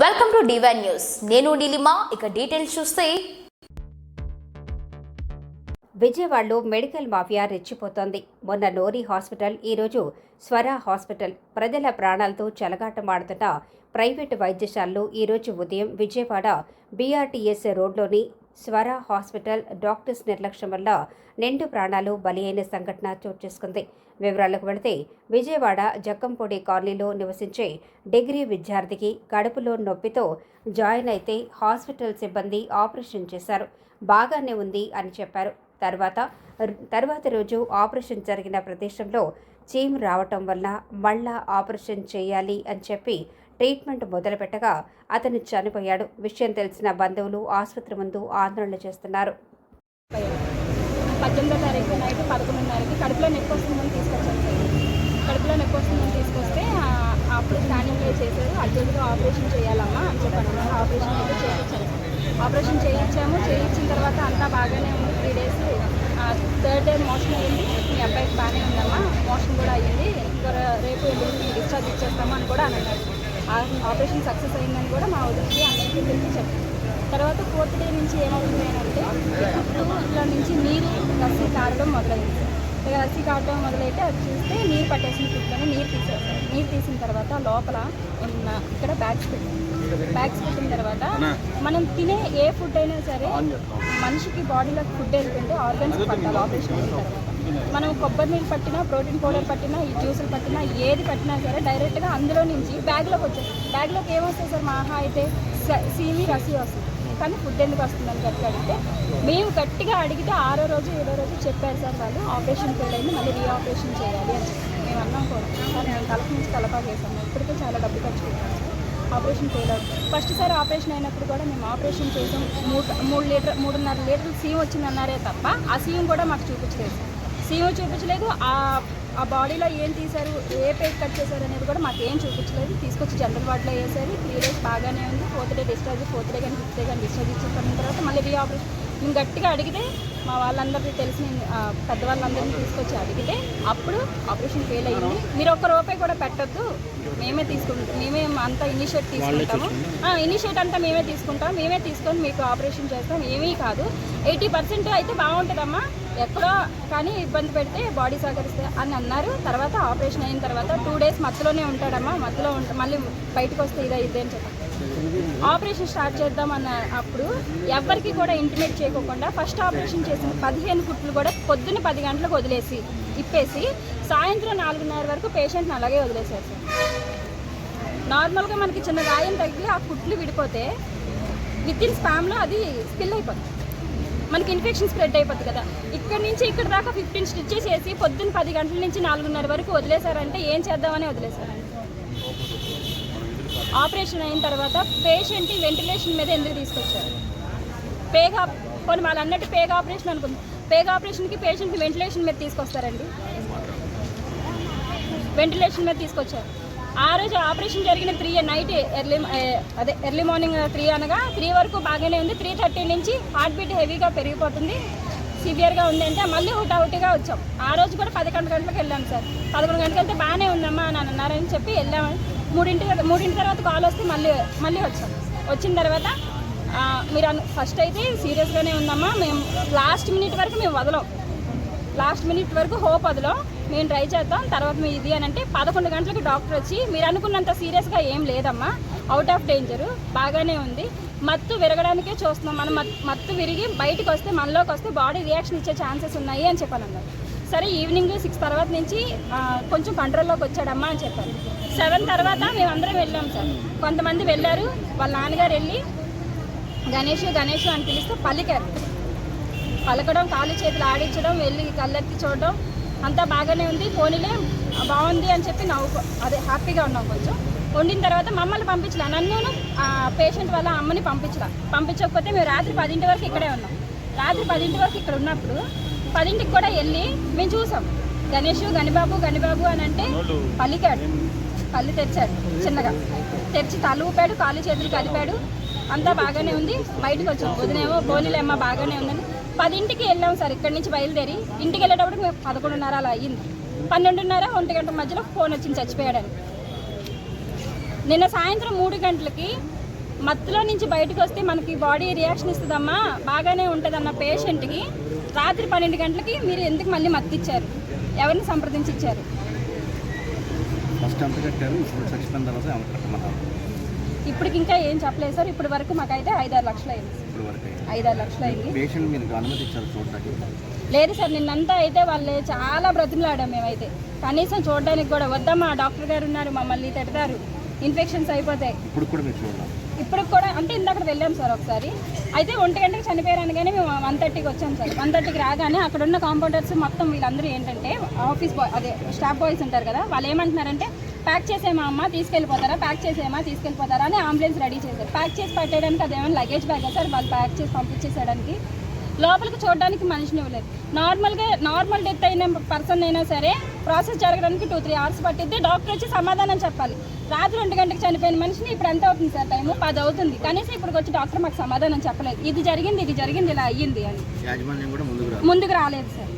Welcome to divine news నేను నీలిమా ఇక details చూస్తే. విజయవాడలో మెడికల్ మాఫియా రెచ్చిపోతోంది. మొన్న నోరి హాస్పిటల్ ఈరోజు స్వర హాస్పిటల్. ప్రజల ప్రాణాలతో చెలగాటమాడుతున్న ప్రైవేటు వైద్యశాలలు ఈరోజు ఉదయం విజయవాడ బీఆర్టీఎస్ రోడ్లోని స్వర హాస్పిటల్ డాక్టర్స్ నిర్లక్ష్యం వల్ల నిండు ప్రాణాలు బలి అయిన సంఘటన చోటు చేసుకుంది. వివరాలకు వెళితే విజయవాడ జక్కంపొడి కాలనీలో నివసించే డిగ్రీ విద్యార్థికి కడుపులో నొప్పితో జాయిన్ అయితే హాస్పిటల్ సిబ్బంది ఆపరేషన్ చేశారు. బాగానే ఉంది అని చెప్పారు. తర్వాత తర్వాత రోజు ఆపరేషన్ జరిగిన ప్రదేశంలో చీమ్ రావటం వల్ల మళ్ళా ఆపరేషన్ చేయాలి అని చెప్పి ట్రీట్మెంట్ మొదలుపెట్టగా అతను చనిపోయాడు. విషయం తెలిసిన బంధువులు ఆసుపత్రి ముందు ఆందోళన చేస్తున్నారు. పద్దెనిమిదో తారీఖు నైట్ పదకొండున్నరకి కడుపులో నొప్పి వస్తుందని తీసుకొచ్చాను కడుపులో నొప్పి వస్తుందని తీసుకొస్తే అప్పుడు స్కానింగ్ చేశారు? అర్జెంటుగా ఆపరేషన్ చేయాలమ్మా అని చెప్పాను ఆపరేషన్ అయితే చేయించాను ఆపరేషన్ చేయించాము. చేయించిన తర్వాత అంతా బాగానే ఉంది. Three days third day motion అయ్యింది మీ అబ్బాయికి బాగానే ఉందమ్మా. మోషన్ కూడా అయ్యింది. ఇంకా రేపు డిశ్చార్జ్ ఇచ్చేస్తాము అని కూడా అన్నాడు అన్నారు. ఆపరేషన్ సక్సెస్ అయిందని కూడా మా వదిలికి అందరికీ తెలిసి చెప్పారు. తర్వాత ఫోర్త్ డే నుంచి ఏమవుతుంది అని అంటే ఇట్లా నుంచి నీరు రసి కారడం మొదలైంది. ఇక రసి కారడం మొదలైతే అది చూస్తే నీరు పట్టేసిన ఫుడ్లోనే నీరు తీసేస్తారు నీరు తీసిన తర్వాత లోపల ఉన్న ఇక్కడ బ్యాగ్స్ పెట్టారు. బ్యాగ్స్ పెట్టిన తర్వాత మనం తినే ఏ ఫుడ్ అయినా సరే మనిషికి బాడీలో ఫుడ్ వెళ్తుంటే ఆర్గన్స్ పట్టాలి ఆపరేషన్ అయిన తర్వాత మనం కొబ్బరి నీళ్ళు పట్టినా ప్రోటీన్ పౌడర్ పట్టినా ఈ జ్యూసులు పట్టినా ఏది పట్టినా సరే డైరెక్ట్గా అందులో నుంచి బ్యాగ్లోకి వచ్చేది బ్యాగ్లోకి ఏమొస్తాయి సార్? మహా అయితే స- సీమి రసి వస్తుంది. కానీ ఫుడ్ ఎందుకు వస్తుందని గట్టిగా అడిగితే మేము గట్టిగా అడిగితే ఆరో రోజు ఏడో రోజు చెప్పారు సార్ వాళ్ళు ఆపరేషన్ ఫెయిల్ అయింది మళ్ళీ రీ ఆపరేషన్ చేయాలి అని మేము అన్నాం కూడా. సార్ మేము కలప నుంచి తలపా చేసాము ఇప్పటికే చాలా డబ్బు ఖర్చు పెట్టాము ఆపరేషన్ ఫెయిల్ అవుతుంది ఫస్ట్ సారి ఆపరేషన్ అయినప్పుడు కూడా మేము ఆపరేషన్ చేసాం. మూడు మూడు లీటర్ మూడున్నర లీటర్లు సీమ్ వచ్చిందన్నారే తప్ప ఆ సీమ్ కూడా మాకు చూపించలేదు సీమ్ చూపించలేదు. ఆ ఆ బాడీలో ఏం తీశారు ఏ పేజ్ కట్ చేశారు అనేది కూడా మాకు ఏం చూపించలేదు. తీసుకొచ్చి జనరల్ వార్డులో వేసారు. త్రీ డేస్ బాగానే ఉంది. Fourth day discharge fourth day కానీ ఫిఫ్త్ డే కానీ డిశ్చార్జ్ ఇచ్చిన తర్వాత మళ్ళీ రీ ఆపరేషన్ మేము గట్టిగా అడిగితే మా వాళ్ళందరికీ తెలిసిన పెద్దవాళ్ళందరినీ తీసుకొచ్చి అడిగితే అప్పుడు ఆపరేషన్ ఫెయిల్ అయ్యింది మీరు ఒక్క రూపాయి కూడా పెట్టొద్దు. మేమే తీసుకుంటాం. మేమే అంతా ఇనిషియేట్ తీసుకుంటాము. ఇనిషియేట్ అంతా మేమే తీసుకుంటాం. మేమే తీసుకొని మీకు ఆపరేషన్ చేస్తాం. ఏమీ కాదు. ఎయిటీ పర్సెంట్ అయితే బాగుంటుందమ్మా. ఎక్కడో కానీ ఇబ్బంది పెడితే బాడీ సహకరిస్తే అని అన్నారు. తర్వాత ఆపరేషన్ అయిన తర్వాత టూ డేస్ మధ్యలోనే ఉంటాడమ్మా మధ్యలో ఉంట మళ్ళీ బయటకు వస్తే ఇదే ఇదే అని చెప్పి ఆపరేషన్ స్టార్ట్ చేద్దామన్న అప్పుడు ఎవరికి కూడా ఇంటిమేట్ చేయకోకుండా ఫస్ట్ ఆపరేషన్ చేసిన పదిహేను కుట్లు కూడా పొద్దున్న పది గంటలకు వదిలేసి ఇప్పేసి సాయంత్రం నాలుగున్నర వరకు పేషెంట్ని అలాగే వదిలేశారు సార్. నార్మల్గా మనకి చిన్న గాయం తగ్గి ఆ కుట్లు విడిపోతే విత్ ఇన్ స్పామ్లో అది స్పిల్ అయిపోతుంది. మనకి ఇన్ఫెక్షన్ స్ప్రెడ్ అయిపోతుంది కదా. ఇక్కడ నుంచి ఇక్కడ దాకా ఫిఫ్టీన్ స్టిచ్చెస్ వేసి పొద్దున్న పది గంటల నుంచి నాలుగున్నర వరకు వదిలేశారంటే ఏం చేద్దామని వదిలేశారండి. ఆపరేషన్ అయిన తర్వాత పేషెంట్ వెంటిలేషన్ మీద ఎందుకు తీసుకొచ్చారు? పేగా కొన్ని వాళ్ళు అన్నట్టు పేగ ఆపరేషన్ అనుకుంది. పేగ ఆపరేషన్కి పేషెంట్ని వెంటిలేషన్ మీద తీసుకొస్తారండి. వెంటిలేషన్ మీద తీసుకొచ్చారు. ఆ రోజు ఆపరేషన్ జరిగిన త్రీ నైట్ ఎర్లీ అదే ఎర్లీ మార్నింగ్ త్రీ అనగా త్రీ వరకు బాగానే ఉంది. త్రీ థర్టీ నుంచి హార్ట్ బీట్ హెవీగా పెరిగిపోతుంది. సివియర్గా ఉంది అంటే మళ్ళీ హుటాహుటిగా వచ్చాం. ఆ రోజు కూడా పదకొండు గంటలకు వెళ్ళాం సార్. పదకొండు గంటలకు వెళ్తే బాగానే ఉందమ్మా అని అన్నారని చెప్పి వెళ్ళామని మూడింటి మూడింటి తర్వాత కాల్ వస్తే మళ్ళీ మళ్ళీ వచ్చాం. వచ్చిన తర్వాత మీరు అను ఫస్ట్ అయితే సీరియస్గానే ఉందమ్మా. మేము లాస్ట్ మినిట్ వరకు మేము వదలం. లాస్ట్ మినిట్ వరకు హోప్ వదలం. మేము ట్రై చేద్దాం. తర్వాత మీ ఇది అని అంటే పదకొండు గంటలకు డాక్టర్ వచ్చి మీరు అనుకున్నంత సీరియస్గా ఏం లేదమ్మా. అవుట్ ఆఫ్ డేంజర్ బాగానే ఉంది. మత్తు విరగడానికే చూస్తున్నాం. మనం మత్తు విరిగి బయటకు వస్తే మనలోకి వస్తే బాడీ రియాక్షన్ ఇచ్చే ఛాన్సెస్ ఉన్నాయి అని చెప్పాను అన్నారు సరే ఈవినింగ్ సిక్స్ తర్వాత నుంచి కొంచెం కంట్రోల్లోకి వచ్చాడమ్మా అని చెప్పారు. సెవెన్ తర్వాత మేము అందరం వెళ్ళాం సార్. కొంతమంది వెళ్ళారు. వాళ్ళ నాన్నగారు వెళ్ళి గణేష్ గణేష్ అని పిలిస్తే పలికారు. పలకడం కాలు చేతులు ఆడించడం వెళ్ళి కళ్ళెత్తి చూడడం అంతా బాగానే ఉంది పోనీలే బాగుంది అని చెప్పి నవ్వు అదే హ్యాపీగా ఉన్నాం కొంచెం. వండిన తర్వాత మమ్మల్ని పంపించలే నన్ను పేషెంట్ వాళ్ళ అమ్మని పంపించలా. పంపించకపోతే మేము రాత్రి పదింటి వరకు ఇక్కడే ఉన్నాం. రాత్రి పదింటి వరకు ఇక్కడ ఉన్నప్పుడు పదింటికి కూడా వెళ్ళి మేము చూసాం. గణేష్ గనిబాబు గనిబాబు అని అంటే పలికాడు కళ్ళు తెరిచాడు చిన్నగా. తెరిచి తల ఊపాడు కాళ్ళు చేతులు కలిపాడు అంతా బాగానే ఉంది. బయటకు వచ్చాం. వదినేమో బోలిలేమ్మ బాగానే ఉందని. పదింటికి వెళ్ళాం సార్ ఇక్కడి నుంచి బయలుదేరి. ఇంటికి వెళ్ళేటప్పుడు మేము పదకొండున్నర అలా అయ్యింది. పన్నెండున్నర ఒంటి గంట మధ్యలో ఫోన్ వచ్చింది చచ్చిపోయాడని. నిన్న సాయంత్రం మూడు గంటలకి మత్తులో నుంచి బయటకు వస్తే మనకి బాడీ రియాక్షన్ ఇస్తుందమ్మా బాగానే ఉంటుంది అన్న పేషెంట్కి రాత్రి పన్నెండు గంటలకి మీరు ఎందుకు మళ్ళీ మత్తు ఇచ్చారు ఎవరిని సంప్రదించి ఇచ్చారు ఫస్ట్ ఎంత కట్టారు ఇప్పుడు చచ్చిపోయిన తర్వాత ఎంత కట్టమన్నారు. ఇప్పటికి ఇంకా ఏం చెప్పలేదు సార్ ఇప్పటి వరకు మాకైతే ఐదారు లక్షలు అయింది. ఐదారు లక్షలు అయింది లేదు సార్ నిన్నంతా అయితే వాళ్ళు చాలా బ్రతిమలాడాం మేమైతే. కనీసం చూడడానికి కూడా వద్దమ్మా డాక్టర్ గారు ఉన్నారు మమ్మల్ని తిడతారు. ఇన్ఫెక్షన్స్ అయిపోతాయి. ఇప్పుడు కూడా మీరు చూడాలి ఇప్పుడు కూడా అంటే ఇందాక వెళ్ళాం సార్ ఒకసారి. అయితే ఒంటి గంటకి చనిపోయారని కానీ మేము వన్ థర్టీకి వచ్చాం సార్. వన్ థర్టీకి రాగానే అక్కడ ఉన్న కాంపౌండర్స్ మొత్తం వీళ్ళందరూ ఏంటంటే ఆఫీస్ బాయ్ అదే స్టాఫ్ బాయ్స్ ఉంటారు కదా వాళ్ళు ఏమంటున్నారంటే ప్యాక్ చేసేమా అమ్మ తీసుకెళ్ళిపోతారా? ప్యాక్ చేసేమా తీసుకెళ్ళిపోతారా? అని అంబులెన్స్ రెడీ చేశారు. ప్యాక్ చేసి పెట్టడానికి అదేమైనా లగేజ్ బ్యాగ్ సార్? వాళ్ళు ప్యాక్ చేసి పంపించేసేయడానికి. లోపలికి చూడడానికి మనిషిని ఇవ్వలేదు. నార్మల్గా నార్మల్ డెత్ అయిన పర్సన్ అయినా సరే ప్రాసెస్ జరగడానికి టూ త్రీ అవర్స్ పట్టిద్ది. డాక్టర్ వచ్చి సమాధానం చెప్పాలి. రాత్రి రెండు గంటలకు చనిపోయిన మనిషిని ఇప్పుడు ఎంత అవుతుంది సార్ టైము? పది అవుతుంది. కనీసం ఇప్పుడు వచ్చి డాక్టర్ మాకు సమాధానం చెప్పలేదు. ఇది జరిగింది ఇది జరిగింది ఇలా అయ్యింది అని. యాజమాన్యం కూడా ముందుకు రాదు ముందుకు రాలేదు సార్.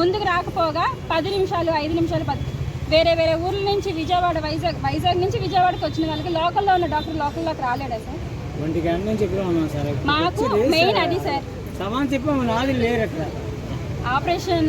ముందుకు రాకపోగా పది నిమిషాలు ఐదు నిమిషాలు పది వేరే వేరే ఊర్ల నుంచి విజయవాడ వైజాగ్ వైజాగ్ నుంచి విజయవాడకి వచ్చిన వాళ్ళకి లోకల్లో ఉన్న డాక్టర్ లోకల్లోకి రాలేడా సార్? ఒంటి గంట నుంచి ఇక్కడ ఉన్నాం సార్. మాకు మెయిన్ అది సార్. సమాన్ చెప్పాము నాది లేరు అక్కడ. ఆపరేషన్